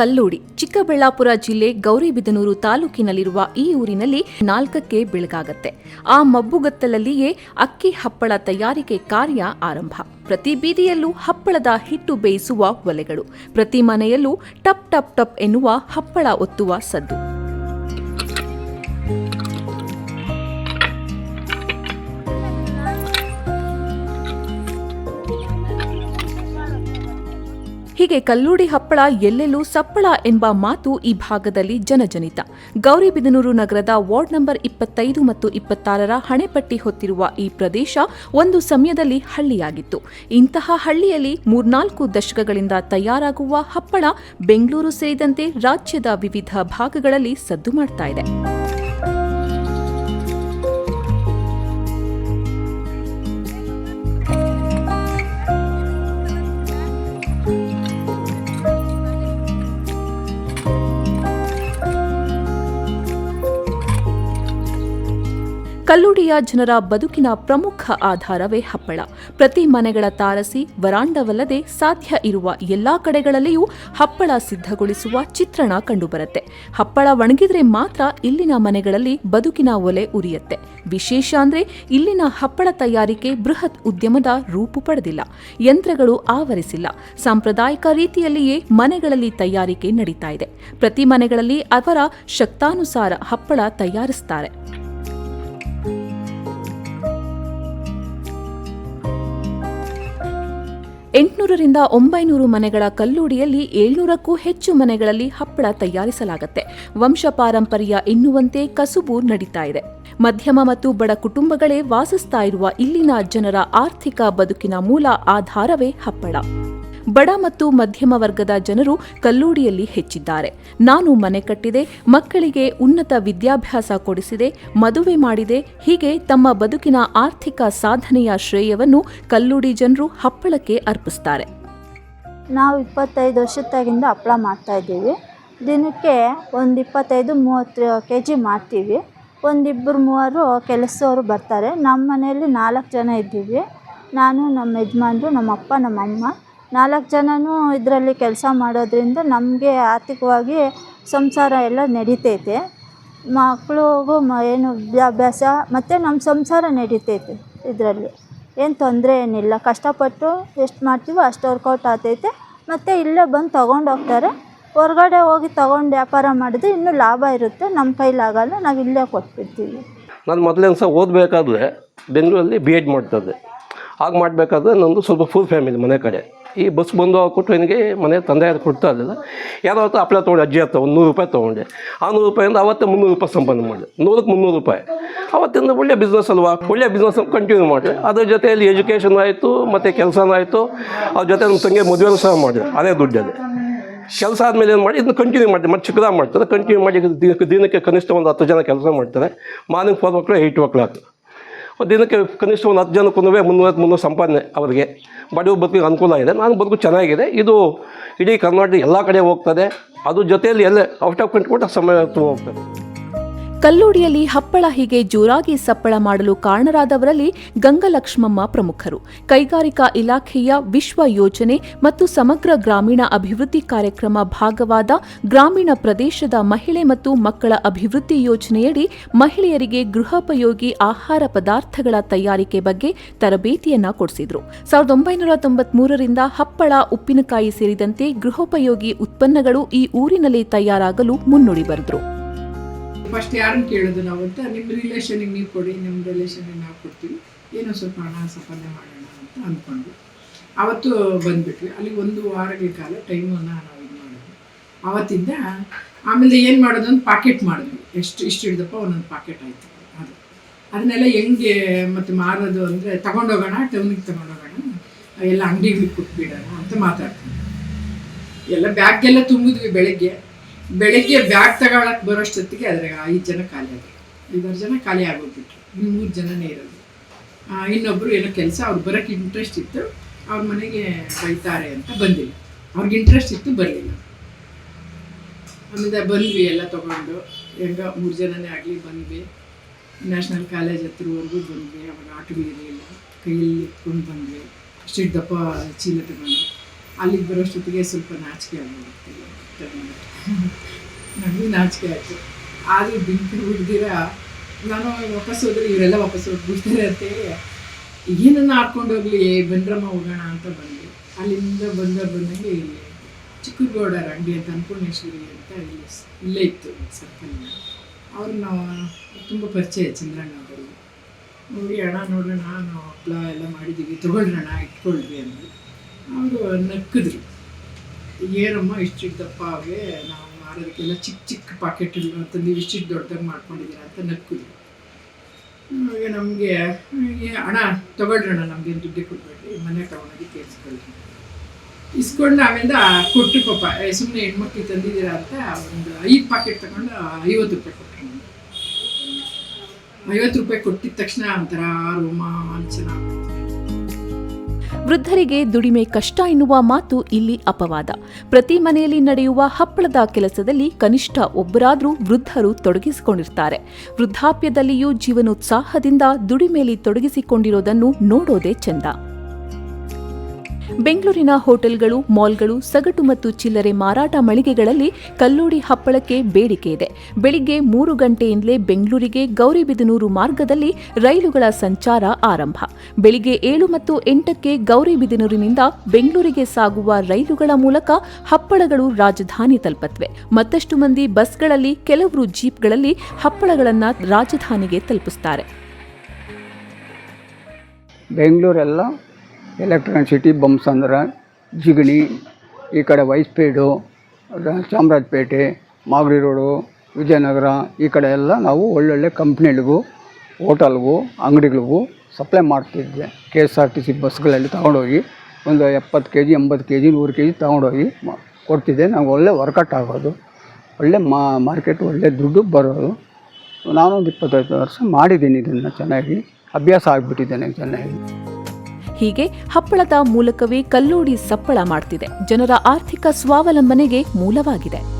ಕಲ್ಲೋಡಿ, ಚಿಕ್ಕಬಳ್ಳಾಪುರ ಜಿಲ್ಲೆ ಗೌರಿಬಿದನೂರು ತಾಲೂಕಿನಲ್ಲಿರುವ ಈ ಊರಿನಲ್ಲಿ ನಾಲ್ಕಕ್ಕೆ ಬೆಳಗಾಗತ್ತೆ. ಆ ಮಬ್ಬುಗತ್ತಲಲ್ಲಿಯೇ ಅಕ್ಕಿ ಹಪ್ಪಳ ತಯಾರಿಕೆ ಕಾರ್ಯ ಆರಂಭ. ಪ್ರತಿ ಬೀದಿಯಲ್ಲೂ ಹಪ್ಪಳದ ಹಿಟ್ಟು ಬೇಯಿಸುವ ಒಲೆಗಳು. ಪ್ರತಿ ಮನೆಯಲ್ಲೂ ಟಪ್ ಟಪ್ ಟಪ್ ಎನ್ನುವ ಹಪ್ಪಳ ಒತ್ತುವ ಸದ್ದು. ಹೀಗೆ ಕಲ್ಲೂಡಿ ಹಪ್ಪಳ ಎಲ್ಲೆಲ್ಲೂ ಸಪ್ಪಳ ಎಂಬ ಮಾತು ಈ ಭಾಗದಲ್ಲಿ ಜನಜನಿತ. ಗೌರಿಬಿದನೂರು ನಗರದ ವಾರ್ಡ್ ನಂಬರ್ ಇಪ್ಪತ್ತೈದು ಮತ್ತು ಇಪ್ಪತ್ತಾರರ ಹಣೆಪಟ್ಟಿ ಹೊತ್ತಿರುವ ಈ ಪ್ರದೇಶ ಒಂದು ಸಮಯದಲ್ಲಿ ಹಳ್ಳಿಯಾಗಿತ್ತು. ಇಂತಹ ಹಳ್ಳಿಯಲ್ಲಿ ಮೂರ್ನಾಲ್ಕು ದಶಕಗಳಿಂದ ತಯಾರಾಗುವ ಹಪ್ಪಳ ಬೆಂಗಳೂರು ಸೇರಿದಂತೆ ರಾಜ್ಯದ ವಿವಿಧ ಭಾಗಗಳಲ್ಲಿ ಸದ್ದು ಮಾಡ್ತಾ ಇದೆ. ಕಲ್ಲುಡಿಯ ಜನರ ಬದುಕಿನ ಪ್ರಮುಖ ಆಧಾರವೇ ಹಪ್ಪಳ. ಪ್ರತಿ ಮನೆಗಳ ತಾರಸಿ ವರಾಂಡವಲ್ಲದೆ ಸಾಧ್ಯ ಇರುವ ಎಲ್ಲಾ ಕಡೆಗಳಲ್ಲಿಯೂ ಹಪ್ಪಳ ಸಿದ್ಧಗೊಳಿಸುವ ಚಿತ್ರಣ ಕಂಡುಬರುತ್ತೆ. ಹಪ್ಪಳ ಒಣಗಿದ್ರೆ ಮಾತ್ರ ಇಲ್ಲಿನ ಮನೆಗಳಲ್ಲಿ ಬದುಕಿನ ಒಲೆ ಉರಿಯುತ್ತೆ. ವಿಶೇಷ ಅಂದ್ರೆ ಇಲ್ಲಿನ ಹಪ್ಪಳ ತಯಾರಿಕೆ ಬೃಹತ್ ಉದ್ಯಮದ ರೂಪು ಪಡೆದಿಲ್ಲ. ಯಂತ್ರಗಳು ಆವರಿಸಿಲ್ಲ. ಸಾಂಪ್ರದಾಯಿಕ ರೀತಿಯಲ್ಲಿಯೇ ಮನೆಗಳಲ್ಲಿ ತಯಾರಿಕೆ ನಡೀತಾ ಇದೆ. ಪ್ರತಿ ಮನೆಗಳಲ್ಲಿ ಅವರ ಶಕ್ತಾನುಸಾರ ಹಪ್ಪಳ ತಯಾರಿಸ್ತಾರೆ. ಎಂಟುನೂರರಿಂದ ಒಂಬೈನೂರು ಮನೆಗಳ ಕಲ್ಲೂಡಿಯಲ್ಲಿ ಏಳ್ನೂರಕ್ಕೂ ಹೆಚ್ಚು ಮನೆಗಳಲ್ಲಿ ಹಪ್ಪಳ ತಯಾರಿಸಲಾಗುತ್ತೆ. ವಂಶ ಪಾರಂಪರ್ಯ ಎನ್ನುವಂತೆ ಕಸುಬು ನಡೀತಾ ಇದೆ. ಮಧ್ಯಮ ಮತ್ತು ಬಡ ಕುಟುಂಬಗಳೇ ವಾಸಿಸ್ತಾ ಇರುವ ಇಲ್ಲಿನ ಜನರ ಆರ್ಥಿಕ ಬದುಕಿನ ಮೂಲ ಆಧಾರವೇ ಹಪ್ಪಳ. ಬಡ ಮತ್ತು ಮಧ್ಯಮ ವರ್ಗದ ಜನರು ಕಲ್ಲೂಡಿಯಲ್ಲಿ ಹೆಚ್ಚಿದ್ದಾರೆ. ನಾನು ಮನೆ ಕಟ್ಟಿದೆ, ಮಕ್ಕಳಿಗೆ ಉನ್ನತ ವಿದ್ಯಾಭ್ಯಾಸ ಕೊಡಿಸಿದೆ, ಮದುವೆ ಮಾಡಿದೆ, ಹೀಗೆ ತಮ್ಮ ಬದುಕಿನ ಆರ್ಥಿಕ ಸಾಧನೆಯ ಶ್ರೇಯವನ್ನು ಕಲ್ಲೂಡಿ ಜನರು ಹಪ್ಪಳಕ್ಕೆ ಅರ್ಪಿಸ್ತಾರೆ. ನಾವು ಇಪ್ಪತ್ತೈದು ವರ್ಷದಾಗಿಂದ ಹಪ್ಪಳ ಮಾಡ್ತಾಯಿದ್ದೀವಿ ದಿನಕ್ಕೆ ಒಂದು ಇಪ್ಪತ್ತೈದು ಮೂವತ್ತು ಕೆ ಜಿ ಮಾಡ್ತೀವಿ. ಒಂದಿಬ್ಬರು, ಮೂವರು ಕೆಲಸದವರು ಬರ್ತಾರೆ. ನಮ್ಮ ಮನೆಯಲ್ಲಿ ನಾಲ್ಕು ಜನ ಇದ್ದೀವಿ. ನಾನು, ನಮ್ಮ ಯಜಮಾನರು, ನಮ್ಮ ಅಪ್ಪ, ನಮ್ಮ ಅಮ್ಮ. ನಾಲ್ಕು ಜನನೂ ಇದರಲ್ಲಿ ಕೆಲಸ ಮಾಡೋದ್ರಿಂದ ನಮಗೆ ಆರ್ಥಿಕವಾಗಿ ಸಂಸಾರ ಎಲ್ಲ ನಡಿತೈತೆ. ಮಕ್ಳಿಗೂ ಮ ಏನು ವಿದ್ಯಾಭ್ಯಾಸ ಮತ್ತು ನಮ್ಮ ಸಂಸಾರ ನಡಿತೈತೆ ಇದರಲ್ಲಿ. ಏನು ತೊಂದರೆ ಏನಿಲ್ಲ. ಕಷ್ಟಪಟ್ಟು ಎಷ್ಟು ಮಾಡ್ತೀವೋ ಅಷ್ಟು ವರ್ಕೌಟ್ ಆಗ್ತೈತೆ. ಮತ್ತು ಇಲ್ಲೇ ಬಂದು ತೊಗೊಂಡು ಹೋಗ್ತಾರೆ. ಹೊರ್ಗಡೆ ಹೋಗಿ ತೊಗೊಂಡು ವ್ಯಾಪಾರ ಮಾಡಿದ್ರೆ ಇನ್ನೂ ಲಾಭ ಇರುತ್ತೆ. ನಮ್ಮ ಕೈಲಾಗಲ್ಲ, ನಾವು ಇಲ್ಲೇ ಕೊಟ್ಬಿಡ್ತೀವಿ. ನಾನು ಮೊದಲನೇ ಸಹ ಓದಬೇಕಾದ್ರೆ ಬೆಂಗಳೂರಲ್ಲಿ ಬಿ ಎಡ್ ಮಾಡ್ತದೆ ಆಗ ಮಾಡಬೇಕಾದ್ರೆ ನಂದು ಸ್ವಲ್ಪ ಫುಲ್ ಫ್ಯಾಮಿಲಿ ಮನೆ ಕಡೆ. ಈ ಬಸ್ ಬಂದು ಕೊಟ್ಟು ನನಗೆ ಮನೆ ತಂದೆ ಅದು ಕೊಡ್ತಾ ಇರಲಿಲ್ಲ ಯಾರೋ ಹೊತ್ತು ಹಪ್ಪಳ ತೊಗೊಂಡು, ಅಜ್ಜಿ ಹತ್ರ ಒಂದು ನೂರು ರೂಪಾಯಿ ತೊಗೊಂಡೆ. ಆ ನೂರು ರೂಪಾಯಿಂದ ಅವತ್ತೇ ಮುನ್ನೂರು ರೂಪಾಯಿ ಸಂಪಾದನೆ ಮಾಡಿದೆ. ನೂರಕ್ಕೆ ಮುನ್ನೂರು ರೂಪಾಯಿ. ಅವತ್ತಿಂದ ಒಳ್ಳೆ ಬಿಸ್ನೆಸ್ ಅಲ್ವಾ? ಒಳ್ಳೆ ಬಿಸ್ನೆಸ್ ಕಂಟಿನ್ಯೂ ಮಾಡಿದೆ. ಅದ್ರ ಜೊತೆಯಲ್ಲಿ ಎಜುಕೇಷನ್ ಆಯಿತು, ಮತ್ತು ಕೆಲಸನೂ ಆಯಿತು. ಅವ್ರ ಜೊತೆ ನಮ್ಮ ತಂಗಿ ಮದುವೆನೂ ಸಹ ಮಾಡಿದೆ ಅದೇ ದುಡ್ಡಲ್ಲಿ. ಕೆಲಸ ಆದಮೇಲೆ ಏನು ಮಾಡಿ ಇದನ್ನು ಕಂಟಿನ್ಯೂ ಮಾಡ್ತಾರೆ ಮತ್ತೆ ಚಿಕ್ಕದಾಗ ಮಾಡ್ತಾರೆ. ಕಂಟಿನ್ಯೂ ಮಾಡಿ ದಿನಕ್ಕೆ ಕನಿಷ್ಠ ಒಂದು ಹತ್ತು ಜನ ಕೆಲಸ ಮಾಡ್ತಾರೆ. Morning four o'clock eight o'clock ದಿನಕ್ಕೆ ಕನಿಷ್ಠ ಒಂದು ಹತ್ತು ಜನಕ್ಕೂ ಮುನ್ನೂರ ಮುನ್ನೂರು ಸಂಪಾದನೆ ಅವರಿಗೆ. ಬಡವ ಬದುಕಿಗೆ ಅನುಕೂಲ ಇದೆ. ನಾನು ಬದುಕು ಚೆನ್ನಾಗಿದೆ. ಇದು ಇಡೀ ಕರ್ನಾಟಕ ಎಲ್ಲ ಕಡೆ ಹೋಗ್ತದೆ. ಅದ್ರ ಜೊತೆಯಲ್ಲಿ ಎಲ್ಲ ಔಟ್ ಆಫ್ ಕಂಟ್ರಿ ಕೂಡ ಸಮಯ ಹೋಗ್ತದೆ. ಕಲ್ಲೂಡಿಯಲ್ಲಿ ಹಪ್ಪಳ ಹೀಗೆ ಜೋರಾಗಿ ಸಪ್ಪಳ ಮಾಡಲು ಕಾರಣರಾದವರಲ್ಲಿ ಗಂಗಲಕ್ಷ್ಮಮ್ಮ ಪ್ರಮುಖರು. ಕೈಗಾರಿಕಾ ಇಲಾಖೆಯ ವಿಶ್ವ ಯೋಜನೆ ಮತ್ತು ಸಮಗ್ರ ಗ್ರಾಮೀಣ ಅಭಿವೃದ್ಧಿ ಕಾರ್ಯಕ್ರಮ ಭಾಗವಾದ ಗ್ರಾಮೀಣ ಪ್ರದೇಶದ ಮಹಿಳೆ ಮತ್ತು ಮಕ್ಕಳ ಅಭಿವೃದ್ಧಿ ಯೋಜನೆಯಡಿ ಮಹಿಳೆಯರಿಗೆ ಗೃಹೋಪಯೋಗಿ ಆಹಾರ ಪದಾರ್ಥಗಳ ತಯಾರಿಕೆ ಬಗ್ಗೆ ತರಬೇತಿಯನ್ನ ಕೊಡಿಸಿದ್ರು. ಸಾವಿರದ ಒಂಬೈನೂರ ತೊಂಬತ್ಮೂರರಿಂದ ಹಪ್ಪಳ, ಉಪ್ಪಿನಕಾಯಿ ಸೇರಿದಂತೆ ಗೃಹೋಪಯೋಗಿ ಉತ್ಪನ್ನಗಳು ಈ ಊರಿನಲ್ಲಿ ತಯಾರಾಗಲು ಮುನ್ನುಡಿ ಬರೆದ್ರು. ಫಸ್ಟ್ ಯಾರನ್ನು ಕೇಳೋದು ನಾವು ಅಂತ ನಿಮ್ಮ ರಿಲೇಷನಿಗೆ ನೀವು ಕೊಡಿ ನಿಮ್ಮ ರಿಲೇಷನಿಗೆ ನಾವು ಕೊಡ್ತೀವಿ. ಏನೋ ಸ್ವಲ್ಪ ಹಣ ಸಂಪಾದನೆ ಮಾಡೋಣ ಅಂತ ಅಂದ್ಕೊಂಡ್ವಿ. ಅವತ್ತು ಬಂದ್ಬಿಟ್ವಿ. ಅಲ್ಲಿ ಒಂದು ವಾರಗಳ ಕಾಲ ಟೈಮನ್ನು ನಾವು ಇದು ಮಾಡಿದ್ವಿ. ಅವತ್ತಿಂದ ಆಮೇಲೆ ಏನು ಮಾಡೋದು ಅಂತ ಪಾಕೆಟ್ ಮಾಡಿದ್ವಿ. ಎಷ್ಟು, ಇಷ್ಟು ಹಿಡಿದಪ್ಪ ಒಂದೊಂದು ಪಾಕೆಟ್ ಆಯಿತು. ಅದು. ಅದನ್ನೆಲ್ಲ ಹೆಂಗೆ ಮತ್ತು ಮಾರೋದು ಅಂದರೆ, ತಗೊಂಡೋಗೋಣ ಟೌನಿಗೆ ತಗೊಂಡೋಗೋಣ, ಎಲ್ಲ ಅಂಗಡಿಗಳಿಗೆ ಕೊಟ್ಬಿಡೋಣ ಅಂತ ಮಾತಾಡ್ತೀವಿ ಎಲ್ಲ ಬ್ಯಾಗ್ಗೆಲ್ಲ ತುಂಬಿದ್ವಿ ಬೆಳಗ್ಗೆ. ಬೆಳಗ್ಗೆ ಬ್ಯಾಗ್ ತಗೊಳಕ್ ಬರೋಷ್ಟೊತ್ತಿಗೆ ಅದ್ರಾಗ ಐದು ಜನ ಖಾಲಿ ಆಗಿ ಐದಾರು ಜನ ಖಾಲಿ ಆಗೋಗ್ಬಿಟ್ರು ಇನ್ನು ಮೂರು ಜನನೇ ಇರೋದು. ಆ, ಇನ್ನೊಬ್ರು ಏನೋ ಕೆಲಸ ಅವ್ರು ಬರೋಕ್ಕೆ ಇಂಟ್ರೆಸ್ಟ್ ಇತ್ತು. ಅವ್ರ ಮನೆಗೆ ಬೈತಾರೆ ಅಂತ ಬಂದಿಲ್ಲ. ಅವ್ರಿಗೆ ಇಂಟ್ರೆಸ್ಟ್ ಇತ್ತು ಬರಲಿಲ್ಲ. ಆಮೇಲೆ ಬಂದ್ವಿ ಎಲ್ಲ ತಗೊಂಡು. ಹೆಂಗ ಮೂರು ಜನನೇ ಆಗಲಿ ಬಂದ್ವಿ. ನ್ಯಾಷನಲ್ ಕಾಲೇಜ್ ಹತ್ರವರೆಗೂ ಬಂದ್ವಿ. ಅವಾಗ ಆಟೋಗಳಿರಲಿಲ್ಲ ಕೈಯಲ್ಲಿ ಎತ್ಕೊಂಡು ಬಂದ್ವಿ. ಅಷ್ಟಿಟ್ಟು ದಪ್ಪ ಚೀಲ ತಗೊಂಡು. ಅಲ್ಲಿಗೆ ಬರೋಷ್ಟೊತ್ತಿಗೆ ಸ್ವಲ್ಪ ನಾಚಿಕೆ ಆಗ್ಬಿಡ್ತೀವಿ ನನಗೂ ನಾಚಿಕೆ ಆಯಿತು. ಆದರೂ ಬಿಂಕು ಬಿಡ್ದಿರ ನಾನು ವಾಪಸ್ ಹೋದ್ರೆ ಇವರೆಲ್ಲ ವಾಪಸ್ ಹೋಗ್ಬಿಡ್ತಾರೆ ಅಂತೇಳಿ ಏನನ್ನ ಹಾಕ್ಕೊಂಡು ಹೋಗಲಿ, ಬಂದ್ರಮ್ಮ ಹೋಗೋಣ ಅಂತ ಬಂದ್ವಿ. ಅಲ್ಲಿಂದ ಬಂದ ಬಂದಂಗೆ ಇಲ್ಲಿ ಚಿಕ್ಕಗೌಡ ರಂಡಿ ಅಂತ, ಅನ್ನಪೂರ್ಣೇಶ್ವರಿ ಅಂತ ಇಲ್ಲಿ ಇಲ್ಲೇ ಇತ್ತು ಸರ್ಕಲ್ ಅವ್ರನ್ನ ತುಂಬ ಪರಿಚಯ ಚಂದ್ರಣ್ಣ ಅವರು. ನೋಡಿ ಅಣ್ಣ, ನೋಡೋಣ, ನಾವು ಹಪ್ಪಳ ಎಲ್ಲ ಮಾಡಿದ್ದೀವಿ ತೊಗೊಳ್ರಣ ಇಟ್ಕೊಳ್ರಿ ಅಂದರು ಅವರು ನಕ್ಕಿದ್ರು. ಏನಮ್ಮ ಇಷ್ಟು ದಪ್ಪ ನಾವು ಮಾರೋದಕ್ಕೆಲ್ಲ ಚಿಕ್ಕ ಚಿಕ್ಕ ಪಾಕೆಟ್ ಅಂತಂದು ಇಷ್ಟಿಟ್ಟು ದೊಡ್ಡದಾಗಿ ಮಾಡ್ಕೊಂಡಿದ್ದೀರಾ ಅಂತ ನಕ್ಕಿದ್ರು. ಹಾಗೆ ನಮಗೆ ಹಣ ತಗೊಳ್ರಣ್ಣ ನಮಗೆ ದುಡ್ಡು ಕೊಡಬೇಡ್ರಿ, ಮನೆ ತಗೊಂಡೋಗಿ ಕೇಳಿಸ್ಕೊಳ್ರಿ ಇಸ್ಕೊಂಡು ಆಮೇಲೆ ಕೊಟ್ಟು ಪಾಪ ಸುಮ್ಮನೆ ಹೆಣ್ಮಕ್ಳು ತಂದಿದ್ದೀರಾ ಅಂತ ಒಂದು ಐದು ಪಾಕೆಟ್ ತಗೊಂಡು ಐವತ್ತು ರೂಪಾಯಿ ಕೊಟ್ಟರು. ಐವತ್ತು ರೂಪಾಯಿ ಕೊಟ್ಟಿದ ತಕ್ಷಣ ಒಂಥರ ರೋಮಾಂಚನ ವೃದ್ಧರಿಗೆ ದುಡಿಮೆ ಕಷ್ಟ ಎನ್ನುವ ಮಾತು ಇಲ್ಲಿ ಅಪವಾದ. ಪ್ರತಿ ಮನೆಯಲ್ಲಿ ನಡೆಯುವ ಹಪ್ಪಳದ ಕೆಲಸದಲ್ಲಿ ಕನಿಷ್ಠ ಒಬ್ಬರಾದರೂ ವೃದ್ಧರು ತೊಡಗಿಸಿಕೊಂಡಿರ್ತಾರೆ. ವೃದ್ಧಾಪ್ಯದಲ್ಲಿಯೂ ಜೀವನೋತ್ಸಾಹದಿಂದ ದುಡಿಮೆಯಲ್ಲಿ ತೊಡಗಿಸಿಕೊಂಡಿರೋದನ್ನು ನೋಡೋದೇ ಚೆಂದ. ಬೆಂಗಳೂರಿನ ಹೋಟೆಲ್ಗಳು, ಮಾಲ್ಗಳು, ಸಗಟು ಮತ್ತು ಚಿಲ್ಲರೆ ಮಾರಾಟ ಮಳಿಗೆಗಳಲ್ಲಿ ಕಲ್ಲೋಡಿ ಹಪ್ಪಳಕ್ಕೆ ಬೇಡಿಕೆ ಇದೆ. ಬೆಳಿಗ್ಗೆ ಮೂರು ಗಂಟೆಯಿಂದಲೇ ಬೆಂಗಳೂರಿಗೆ ಗೌರಿಬಿದನೂರು ಮಾರ್ಗದಲ್ಲಿ ರೈಲುಗಳ ಸಂಚಾರ ಆರಂಭ. ಬೆಳಿಗ್ಗೆ ಏಳು ಮತ್ತು ಎಂಟಕ್ಕೆ ಗೌರಿಬಿದನೂರಿನಿಂದ ಬೆಂಗಳೂರಿಗೆ ಸಾಗುವ ರೈಲುಗಳ ಮೂಲಕ ಹಪ್ಪಳಗಳು ರಾಜಧಾನಿ ತಲುಪತ್ವೆ ಮತ್ತಷ್ಟು ಮಂದಿ ಬಸ್ಗಳಲ್ಲಿ, ಕೆಲವರು ಜೀಪ್ಗಳಲ್ಲಿ ಹಪ್ಪಳಗಳನ್ನು ರಾಜಧಾನಿಗೆ ತಲುಪಿಸುತ್ತಾರೆ. ಬೆಂಗಳೂರೆಲ್ಲ ಎಲೆಕ್ಟ್ರಾನಿಕ್ ಸಿಟಿ ಬಂಪ್ಸ್ ಅಂದ್ರೆ ಜಿಗಣಿ, ಈ ಕಡೆ ವೈಸ್ಪೇಡು ಚಾಮರಾಜಪೇಟೆ, ಮಾಗಡಿ ರೋಡು, ವಿಜಯನಗರ, ಈ ಕಡೆ ಎಲ್ಲ ನಾವು ಒಳ್ಳೊಳ್ಳೆ ಕಂಪ್ನಿಗಳಿಗೂ, ಹೋಟಲ್ಗೂ, ಅಂಗಡಿಗಳಿಗೂ ಸಪ್ಲೈ ಮಾಡ್ತಿದ್ದೆ K S R T C ಬಸ್ಗಳಲ್ಲಿ ತೊಗೊಂಡೋಗಿ ಒಂದು ಎಪ್ಪತ್ತು ಕೆ ಜಿ ಎಂಬತ್ತು ಕೆ ಜಿ ನೂರು ಕೆ ಜಿ ತೊಗೊಂಡೋಗಿ ಕೊಡ್ತಿದ್ದೆ. ನಾವು ಒಳ್ಳೆ ವರ್ಕೌಟ್ ಆಗೋದು, ಒಳ್ಳೆ ಮಾರ್ಕೆಟ್ ಒಳ್ಳೆ ದುಡ್ಡು ಬರೋದು. ನಾನೊಂದು ಇಪ್ಪತ್ತೈದು ವರ್ಷ ಮಾಡಿದ್ದೀನಿ ಇದನ್ನು ಚೆನ್ನಾಗಿ. ಅಭ್ಯಾಸ ಆಗಿಬಿಟ್ಟಿದ್ದೇನೆ ನನಗೆ ಚೆನ್ನಾಗಿ. ಹೀಗೆ ಹಪ್ಪಳದ ಮೂಲಕವೇ ಕಲ್ಲೋಡಿ ಸಪ್ಪಳ ಮಾಡ್ತಿದೆ. ಜನರ ಆರ್ಥಿಕ ಸ್ವಾವಲಂಬನೆಗೆ ಮೂಲವಾಗಿದೆ.